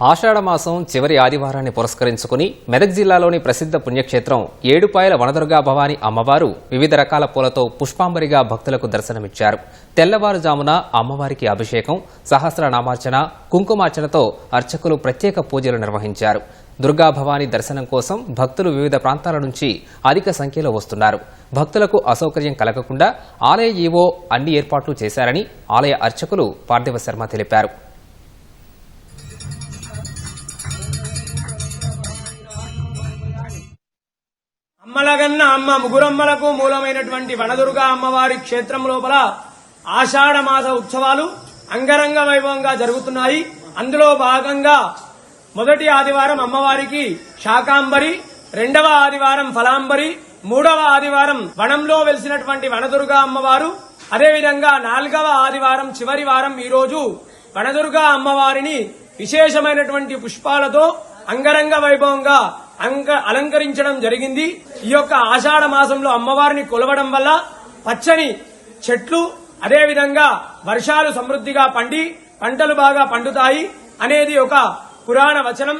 ఆషాఢమాసం చివరి ఆదివారాన్ని పురస్కరించుకుని మెదక్ జిల్లాలోని ప్రసిద్ధ పుణ్యక్షేత్రం ఏడుపాయల వనదుర్గా భవాని అమ్మవారు వివిధ రకాల పూలతో పుష్పాంబరిగా భక్తులకు దర్శనమిచ్చారు. తెల్లవారుజామున అమ్మవారికి అభిషేకం సహస్రనామార్చన కుంకుమార్చనతో అర్చకులు ప్రత్యేక పూజలు నిర్వహించారు. దుర్గా భవాని దర్శనం కోసం భక్తులు వివిధ ప్రాంతాల నుంచి అధిక సంఖ్యలో వస్తున్నారు. భక్తులకు అసౌకర్యం కలగకుండా ఆలయ ఈవో అన్ని ఏర్పాట్లు చేశారని ఆలయ అర్చకులు పార్థివ శర్మ తెలిపారు. అమ్మలగన్న అమ్మ ముగురమ్మలకు మూలమైనటువంటి వనదుర్గ అమ్మవారి క్షేత్రం లోపల ఆషాఢ మాస ఉత్సవాలు అంగరంగ వైభవంగా జరుగుతున్నాయి. అందులో భాగంగా మొదటి ఆదివారం అమ్మవారికి శాకాంబరి రెండవ ఆదివారం ఫలాంబరి మూడవ ఆదివారం వనంలో వెలిసినటువంటి వనదుర్గ అమ్మవారు అదేవిధంగా నాలుగవ ఆదివారం చివరి వారం ఈరోజు వనదుర్గ అమ్మవారిని విశేషమైనటువంటి పుష్పాలతో అంగరంగ వైభవంగా అంక అలంకరించడం జరిగింది. ఈ యొక్క ఆషాఢ మాసంలో అమ్మవారిని కొలవడం వల్ల పచ్చని చెట్లు అదేవిధంగా వర్షాలు సమృద్ధిగా పండి పంటలు బాగా పండుతాయి అనేది ఒక పురాణ వచనం.